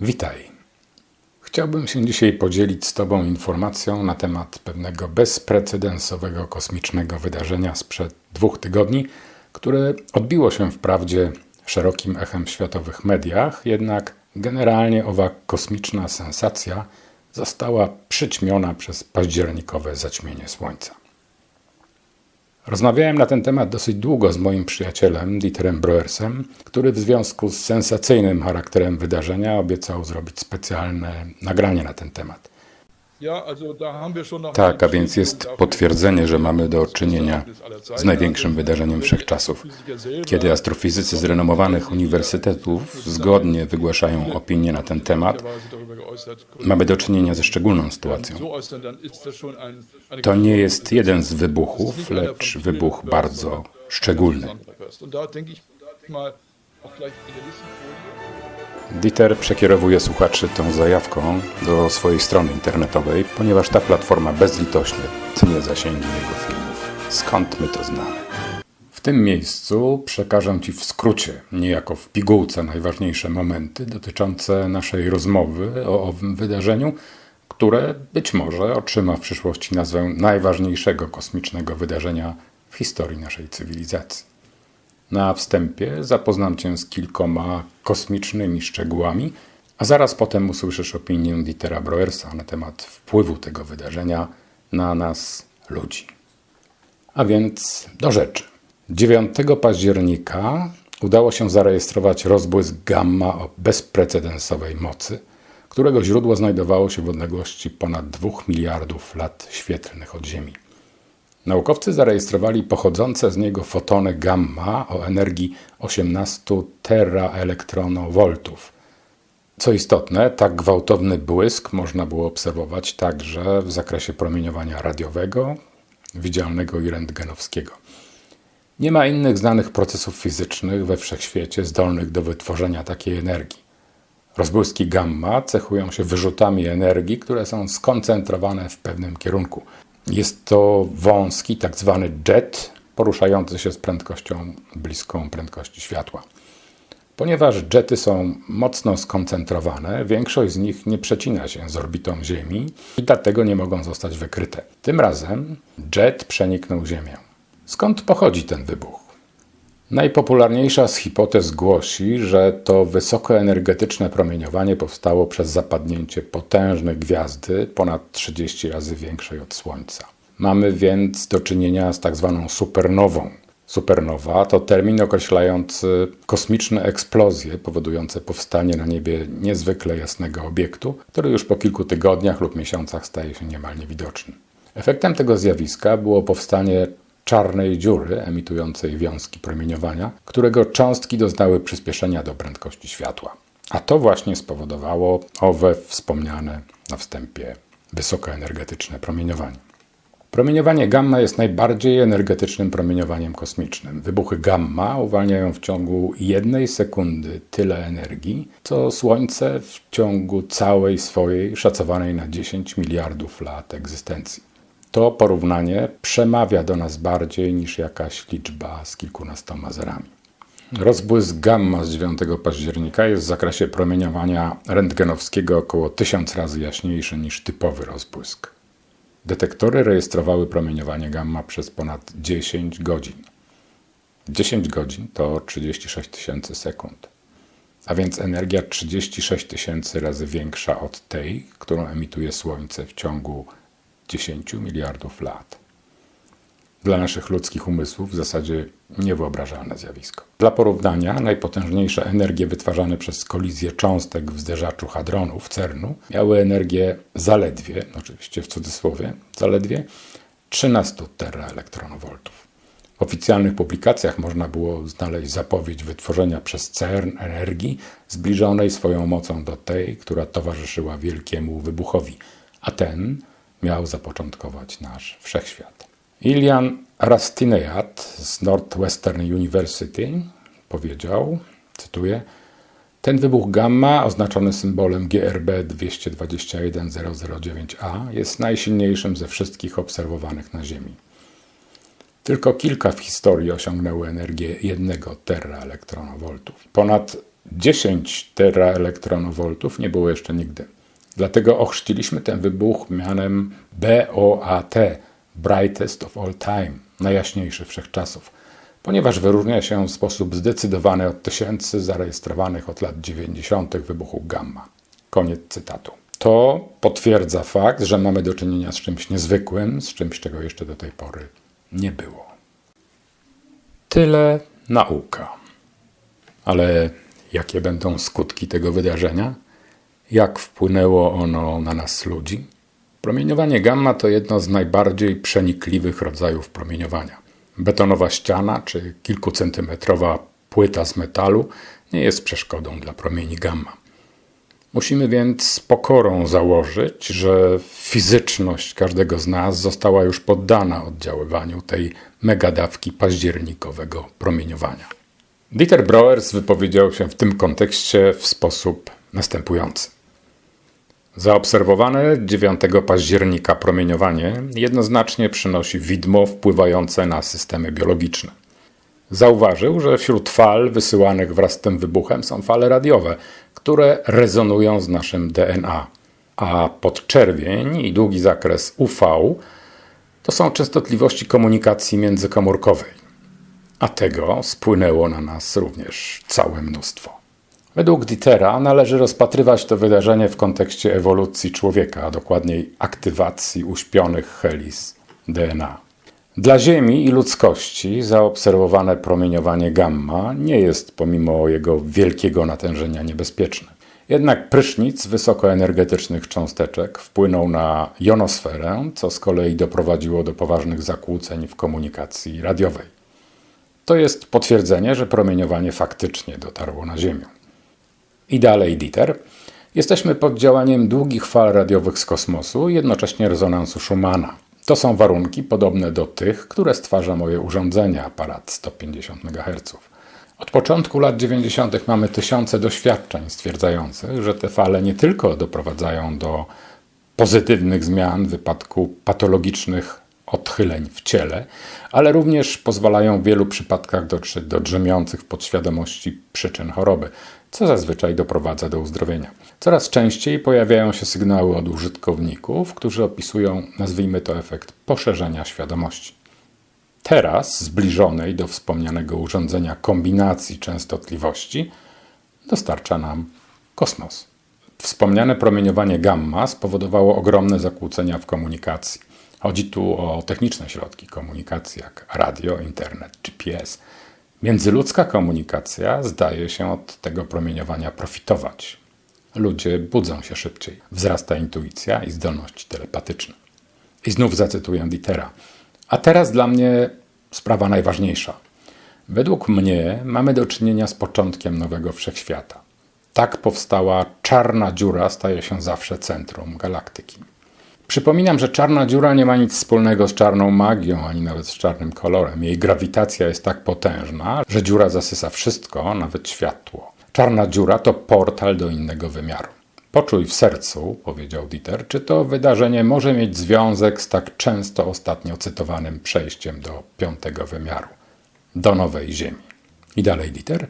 Witaj. Chciałbym się dzisiaj podzielić z Tobą informacją na temat pewnego bezprecedensowego kosmicznego wydarzenia sprzed dwóch tygodni, które odbiło się wprawdzie szerokim echem w światowych mediach, jednak generalnie owa kosmiczna sensacja została przyćmiona przez październikowe zaćmienie Słońca. Rozmawiałem na ten temat dosyć długo z moim przyjacielem Dieterem Broersem, który w związku z sensacyjnym charakterem wydarzenia obiecał zrobić specjalne nagranie na ten temat. Tak, a więc jest potwierdzenie, że mamy do czynienia z największym wydarzeniem wszechczasów. Kiedy astrofizycy z renomowanych uniwersytetów zgodnie wygłaszają opinie na ten temat, mamy do czynienia ze szczególną sytuacją. To nie jest jeden z wybuchów, lecz wybuch bardzo szczególny. Dieter przekierowuje słuchaczy tą zajawką do swojej strony internetowej, ponieważ ta platforma bezlitośnie tnie zasięgi jego filmów. Skąd my to znamy? W tym miejscu przekażę Ci w skrócie, niejako w pigułce, najważniejsze momenty dotyczące naszej rozmowy o owym wydarzeniu, które być może otrzyma w przyszłości nazwę najważniejszego kosmicznego wydarzenia w historii naszej cywilizacji. Na wstępie zapoznam Cię z kilkoma kosmicznymi szczegółami, a zaraz potem usłyszysz opinię Dietera Broersa na temat wpływu tego wydarzenia na nas, ludzi. A więc do rzeczy. 9 października udało się zarejestrować rozbłysk gamma o bezprecedensowej mocy, którego źródło znajdowało się w odległości ponad 2 miliardów lat świetlnych od Ziemi. Naukowcy zarejestrowali pochodzące z niego fotony gamma o energii 18 teraelektronowoltów. Co istotne, tak gwałtowny błysk można było obserwować także w zakresie promieniowania radiowego, widzialnego i rentgenowskiego. Nie ma innych znanych procesów fizycznych we wszechświecie zdolnych do wytworzenia takiej energii. Rozbłyski gamma cechują się wyrzutami energii, które są skoncentrowane w pewnym kierunku – jest to wąski, tak zwany jet, poruszający się z prędkością bliską prędkości światła. Ponieważ jety są mocno skoncentrowane, większość z nich nie przecina się z orbitą Ziemi i dlatego nie mogą zostać wykryte. Tym razem jet przeniknął Ziemię. Skąd pochodzi ten wybuch? Najpopularniejsza z hipotez głosi, że to wysokoenergetyczne promieniowanie powstało przez zapadnięcie potężnej gwiazdy ponad 30 razy większej od Słońca. Mamy więc do czynienia z tak zwaną supernową. Supernowa to termin określający kosmiczne eksplozje powodujące powstanie na niebie niezwykle jasnego obiektu, który już po kilku tygodniach lub miesiącach staje się niemal niewidoczny. Efektem tego zjawiska było powstanie czarnej dziury emitującej wiązki promieniowania, którego cząstki doznały przyspieszenia do prędkości światła. A to właśnie spowodowało owe wspomniane na wstępie wysokoenergetyczne promieniowanie. Promieniowanie gamma jest najbardziej energetycznym promieniowaniem kosmicznym. Wybuchy gamma uwalniają w ciągu jednej sekundy tyle energii, co Słońce w ciągu całej swojej szacowanej na 10 miliardów lat egzystencji. To porównanie przemawia do nas bardziej niż jakaś liczba z kilkunastoma zerami. Rozbłysk gamma z 9 października jest w zakresie promieniowania rentgenowskiego około 1000 razy jaśniejszy niż typowy rozbłysk. Detektory rejestrowały promieniowanie gamma przez ponad 10 godzin. 10 godzin to 36 tysięcy sekund, a więc energia 36 tysięcy razy większa od tej, którą emituje Słońce w ciągu 10 miliardów lat. Dla naszych ludzkich umysłów w zasadzie niewyobrażalne zjawisko. Dla porównania, najpotężniejsze energie wytwarzane przez kolizję cząstek w zderzaczu hadronów CERNu miały energię zaledwie, oczywiście w cudzysłowie, zaledwie 13 teraelektronowoltów. W oficjalnych publikacjach można było znaleźć zapowiedź wytworzenia przez CERN energii zbliżonej swoją mocą do tej, która towarzyszyła wielkiemu wybuchowi, a ten miał zapoczątkować nasz wszechświat. Ilian Rastinejad z Northwestern University powiedział, cytuję, ten wybuch gamma, oznaczony symbolem GRB 221009A, jest najsilniejszym ze wszystkich obserwowanych na Ziemi. Tylko kilka w historii osiągnęły energię jednego teraelektronowoltów. Ponad 10 teraelektronowoltów nie było jeszcze nigdy. Dlatego ochrzciliśmy ten wybuch mianem BOAT, Brightest of All Time, najjaśniejszy wszechczasów, ponieważ wyróżnia się w sposób zdecydowany od tysięcy zarejestrowanych od lat 90. wybuchów gamma. Koniec cytatu. To potwierdza fakt, że mamy do czynienia z czymś niezwykłym, z czymś, czego jeszcze do tej pory nie było. Tyle nauka. Ale jakie będą skutki tego wydarzenia? Jak wpłynęło ono na nas ludzi? Promieniowanie gamma to jedno z najbardziej przenikliwych rodzajów promieniowania. Betonowa ściana czy kilkucentymetrowa płyta z metalu nie jest przeszkodą dla promieni gamma. Musimy więc z pokorą założyć, że fizyczność każdego z nas została już poddana oddziaływaniu tej megadawki październikowego promieniowania. Dieter Brauers wypowiedział się w tym kontekście w sposób następujący. Zaobserwowane 9 października promieniowanie jednoznacznie przynosi widmo wpływające na systemy biologiczne. Zauważył, że wśród fal wysyłanych wraz z tym wybuchem są fale radiowe, które rezonują z naszym DNA, a podczerwień i długi zakres UV to są częstotliwości komunikacji międzykomórkowej. A tego spłynęło na nas również całe mnóstwo. Według Dietera należy rozpatrywać to wydarzenie w kontekście ewolucji człowieka, a dokładniej aktywacji uśpionych helis DNA. Dla Ziemi i ludzkości zaobserwowane promieniowanie gamma nie jest pomimo jego wielkiego natężenia niebezpieczne. Jednak prysznic wysokoenergetycznych cząsteczek wpłynął na jonosferę, co z kolei doprowadziło do poważnych zakłóceń w komunikacji radiowej. To jest potwierdzenie, że promieniowanie faktycznie dotarło na Ziemię. I dalej Dieter. Jesteśmy pod działaniem długich fal radiowych z kosmosu jednocześnie rezonansu Schumana. To są warunki podobne do tych, które stwarza moje urządzenie, aparat 150 MHz. Od początku lat 90. mamy tysiące doświadczeń stwierdzających, że te fale nie tylko doprowadzają do pozytywnych zmian w wypadku patologicznych odchyleń w ciele, ale również pozwalają w wielu przypadkach dotrzeć do drzemiących w podświadomości przyczyn choroby, co zazwyczaj doprowadza do uzdrowienia. Coraz częściej pojawiają się sygnały od użytkowników, którzy opisują, nazwijmy to, efekt poszerzenia świadomości. Teraz, zbliżonej do wspomnianego urządzenia kombinacji częstotliwości, dostarcza nam kosmos. Wspomniane promieniowanie gamma spowodowało ogromne zakłócenia w komunikacji. Chodzi tu o techniczne środki komunikacji, jak radio, internet, GPS. Międzyludzka komunikacja zdaje się od tego promieniowania profitować. Ludzie budzą się szybciej, wzrasta intuicja i zdolności telepatyczne. I znów zacytuję Dietera. A teraz dla mnie sprawa najważniejsza. Według mnie mamy do czynienia z początkiem nowego wszechświata. Tak powstała czarna dziura staje się zawsze centrum galaktyki. Przypominam, że czarna dziura nie ma nic wspólnego z czarną magią, ani nawet z czarnym kolorem. Jej grawitacja jest tak potężna, że dziura zasysa wszystko, nawet światło. Czarna dziura to portal do innego wymiaru. Poczuj w sercu, powiedział Dieter, czy to wydarzenie może mieć związek z tak często ostatnio cytowanym przejściem do piątego wymiaru, do nowej Ziemi. I dalej Dieter.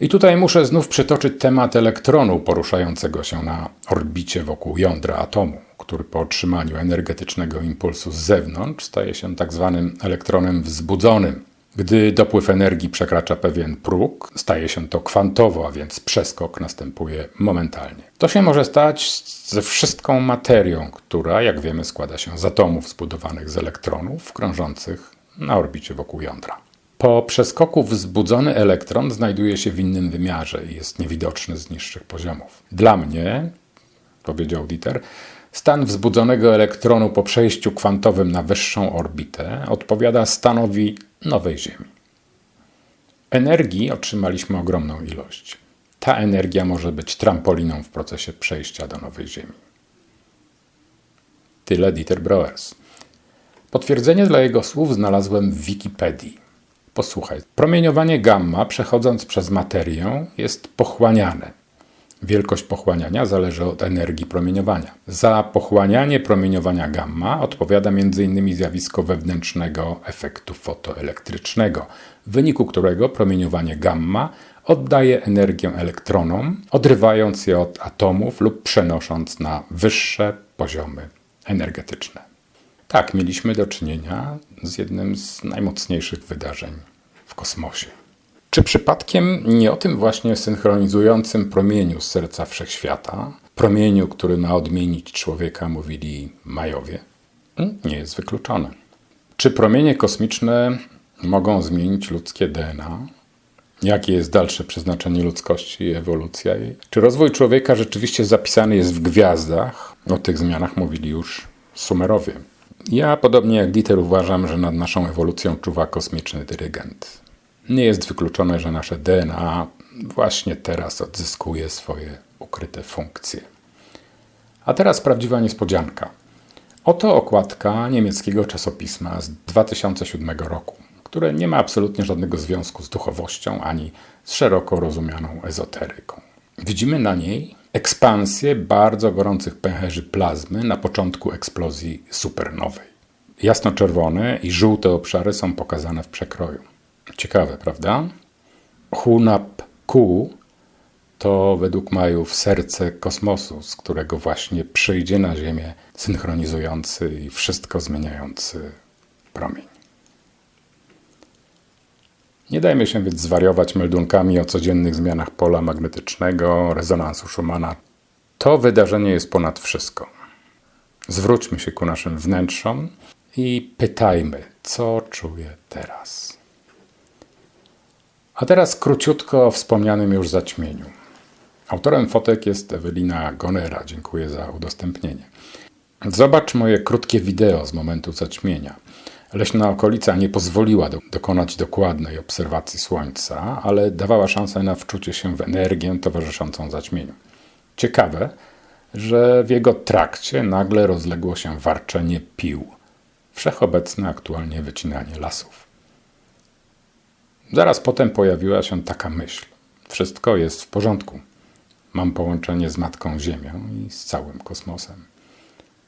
I tutaj muszę znów przytoczyć temat elektronu poruszającego się na orbicie wokół jądra atomu który po otrzymaniu energetycznego impulsu z zewnątrz staje się tak zwanym elektronem wzbudzonym. Gdy dopływ energii przekracza pewien próg, staje się to kwantowo, a więc przeskok następuje momentalnie. To się może stać ze wszystką materią, która, jak wiemy, składa się z atomów zbudowanych z elektronów krążących na orbicie wokół jądra. Po przeskoku wzbudzony elektron znajduje się w innym wymiarze i jest niewidoczny z niższych poziomów. Dla mnie, powiedział Dieter, Stan wzbudzonego elektronu po przejściu kwantowym na wyższą orbitę odpowiada stanowi nowej Ziemi. Energii otrzymaliśmy ogromną ilość. Ta energia może być trampoliną w procesie przejścia do nowej Ziemi. Tyle Dieter Brauers. Potwierdzenie dla jego słów znalazłem w Wikipedii. Posłuchaj. Promieniowanie gamma, przechodząc przez materię, jest pochłaniane. Wielkość pochłaniania zależy od energii promieniowania. Za pochłanianie promieniowania gamma odpowiada m.in. zjawisko wewnętrznego efektu fotoelektrycznego, w wyniku którego promieniowanie gamma oddaje energię elektronom, odrywając je od atomów lub przenosząc na wyższe poziomy energetyczne. Tak, mieliśmy do czynienia z jednym z najmocniejszych wydarzeń w kosmosie. Czy przypadkiem nie o tym właśnie synchronizującym promieniu z serca wszechświata, promieniu, który ma odmienić człowieka, mówili Majowie? Hmm, nie jest wykluczone. Czy promienie kosmiczne mogą zmienić ludzkie DNA? Jakie jest dalsze przeznaczenie ludzkości i ewolucja jej? Czy rozwój człowieka rzeczywiście zapisany jest w gwiazdach? O tych zmianach mówili już Sumerowie. Ja, podobnie jak Dieter, uważam, że nad naszą ewolucją czuwa kosmiczny dyrygent. Nie jest wykluczone, że nasze DNA właśnie teraz odzyskuje swoje ukryte funkcje. A teraz prawdziwa niespodzianka. Oto okładka niemieckiego czasopisma z 2007 roku, które nie ma absolutnie żadnego związku z duchowością ani z szeroko rozumianą ezoteryką. Widzimy na niej ekspansję bardzo gorących pęcherzy plazmy na początku eksplozji supernowej. Jasno-czerwone i żółte obszary są pokazane w przekroju. Ciekawe, prawda? Hunap Ku to według Majów serce kosmosu, z którego właśnie przyjdzie na Ziemię synchronizujący i wszystko zmieniający promień. Nie dajmy się więc zwariować meldunkami o codziennych zmianach pola magnetycznego, rezonansu Schumana. To wydarzenie jest ponad wszystko. Zwróćmy się ku naszym wnętrzom i pytajmy, co czuję teraz. A teraz króciutko o wspomnianym już zaćmieniu. Autorem fotek jest Ewelina Gonera. Dziękuję za udostępnienie. Zobacz moje krótkie wideo z momentu zaćmienia. Leśna okolica nie pozwoliła do, dokonać dokładnej obserwacji Słońca, ale dawała szansę na wczucie się w energię towarzyszącą zaćmieniu. Ciekawe, że w jego trakcie nagle rozległo się warczenie pił, wszechobecne aktualnie wycinanie lasów. Zaraz potem pojawiła się taka myśl: wszystko jest w porządku. Mam połączenie z Matką Ziemią i z całym kosmosem.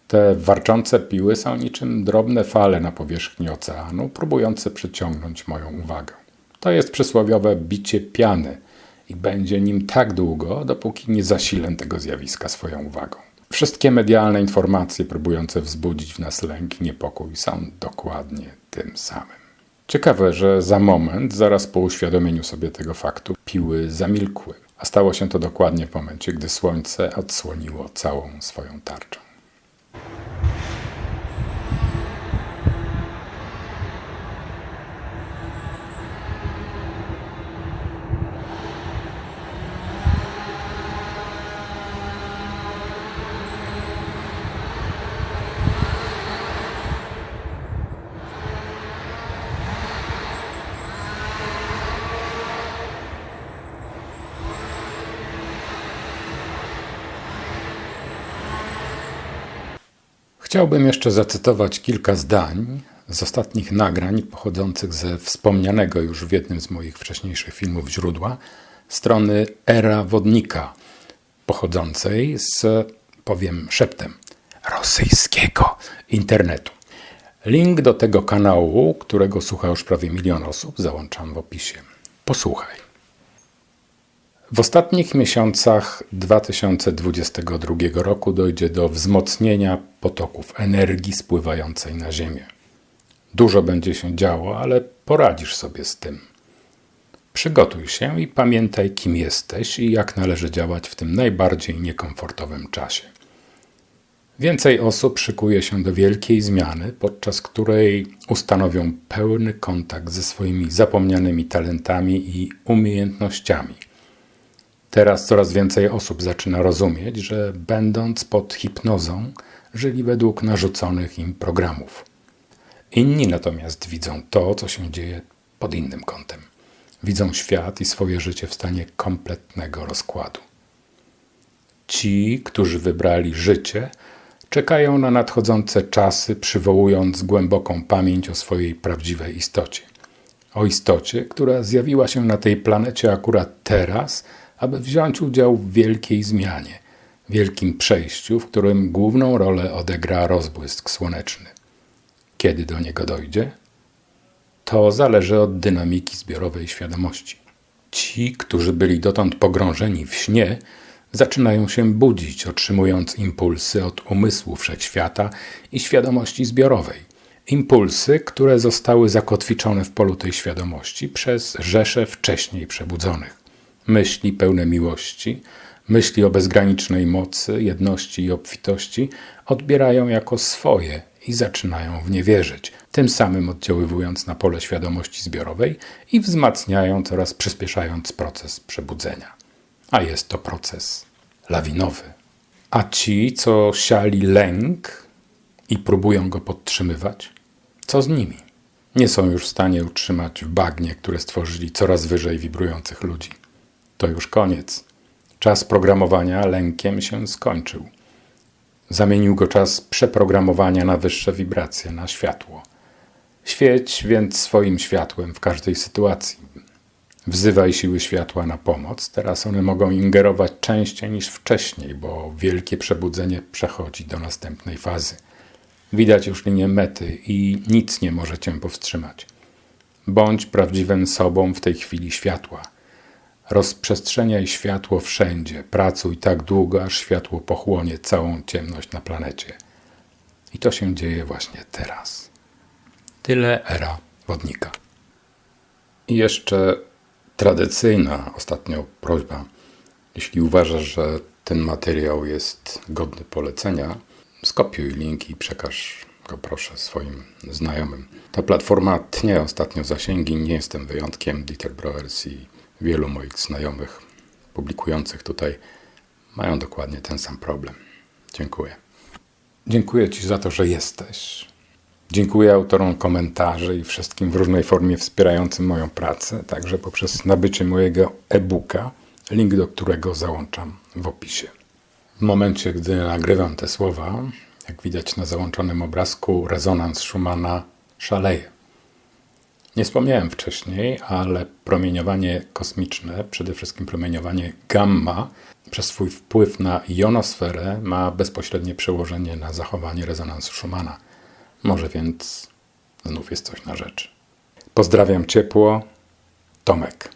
Te warczące piły są niczym drobne fale na powierzchni oceanu, próbujące przyciągnąć moją uwagę. To jest przysłowiowe bicie piany i będzie nim tak długo, dopóki nie zasilę tego zjawiska swoją uwagą. Wszystkie medialne informacje próbujące wzbudzić w nas lęk i niepokój są dokładnie tym samym. Ciekawe, że za moment, zaraz po uświadomieniu sobie tego faktu, piły zamilkły, a stało się to dokładnie w momencie, gdy słońce odsłoniło całą swoją tarczę. Chciałbym jeszcze zacytować kilka zdań z ostatnich nagrań pochodzących ze wspomnianego już w jednym z moich wcześniejszych filmów źródła strony Era Wodnika, pochodzącej z, powiem szeptem, rosyjskiego internetu. Link do tego kanału, którego słucha już prawie milion osób, załączam w opisie. Posłuchaj. W ostatnich miesiącach 2022 roku dojdzie do wzmocnienia potoków energii spływającej na Ziemię. Dużo będzie się działo, ale poradzisz sobie z tym. Przygotuj się i pamiętaj, kim jesteś i jak należy działać w tym najbardziej niekomfortowym czasie. Więcej osób szykuje się do wielkiej zmiany, podczas której ustanowią pełny kontakt ze swoimi zapomnianymi talentami i umiejętnościami – Teraz coraz więcej osób zaczyna rozumieć, że będąc pod hipnozą, żyli według narzuconych im programów. Inni natomiast widzą to, co się dzieje pod innym kątem. Widzą świat i swoje życie w stanie kompletnego rozkładu. Ci, którzy wybrali życie, czekają na nadchodzące czasy, przywołując głęboką pamięć o swojej prawdziwej istocie. O istocie, która zjawiła się na tej planecie akurat teraz – aby wziąć udział w wielkiej zmianie, wielkim przejściu, w którym główną rolę odegra rozbłysk słoneczny. Kiedy do niego dojdzie? To zależy od dynamiki zbiorowej świadomości. Ci, którzy byli dotąd pogrążeni w śnie, zaczynają się budzić, otrzymując impulsy od umysłu wszechświata i świadomości zbiorowej. Impulsy, które zostały zakotwiczone w polu tej świadomości przez rzesze wcześniej przebudzonych. Myśli pełne miłości, myśli o bezgranicznej mocy, jedności i obfitości odbierają jako swoje i zaczynają w nie wierzyć, tym samym oddziaływując na pole świadomości zbiorowej i wzmacniając oraz przyspieszając proces przebudzenia. A jest to proces lawinowy. A ci, co siali lęk i próbują go podtrzymywać, co z nimi? Nie są już w stanie utrzymać w bagnie, które stworzyli coraz wyżej wibrujących ludzi. To już koniec. Czas programowania lękiem się skończył. Zamienił go czas przeprogramowania na wyższe wibracje, na światło. Świeć więc swoim światłem w każdej sytuacji. Wzywaj siły światła na pomoc. Teraz one mogą ingerować częściej niż wcześniej, bo wielkie przebudzenie przechodzi do następnej fazy. Widać już linię mety i nic nie może cię powstrzymać. Bądź prawdziwym sobą w tej chwili światła. Rozprzestrzeniaj światło wszędzie, pracuj tak długo, aż światło pochłonie całą ciemność na planecie. I to się dzieje właśnie teraz. Tyle era wodnika. I jeszcze tradycyjna ostatnio prośba. Jeśli uważasz, że ten materiał jest godny polecenia, skopiuj link i przekaż go proszę swoim znajomym. Ta platforma tnie ostatnio zasięgi, nie jestem wyjątkiem. Dieter Browers i wielu moich znajomych publikujących tutaj mają dokładnie ten sam problem. Dziękuję. Dziękuję Ci za to, że jesteś. Dziękuję autorom komentarzy i wszystkim w różnej formie wspierającym moją pracę, także poprzez nabycie mojego e-booka, link do którego załączam w opisie. W momencie, gdy nagrywam te słowa, jak widać na załączonym obrazku, rezonans Schumana szaleje. Nie wspomniałem wcześniej, ale promieniowanie kosmiczne, przede wszystkim promieniowanie gamma, przez swój wpływ na jonosferę ma bezpośrednie przełożenie na zachowanie rezonansu Schumana. Może więc znów jest coś na rzecz. Pozdrawiam ciepło, Tomek.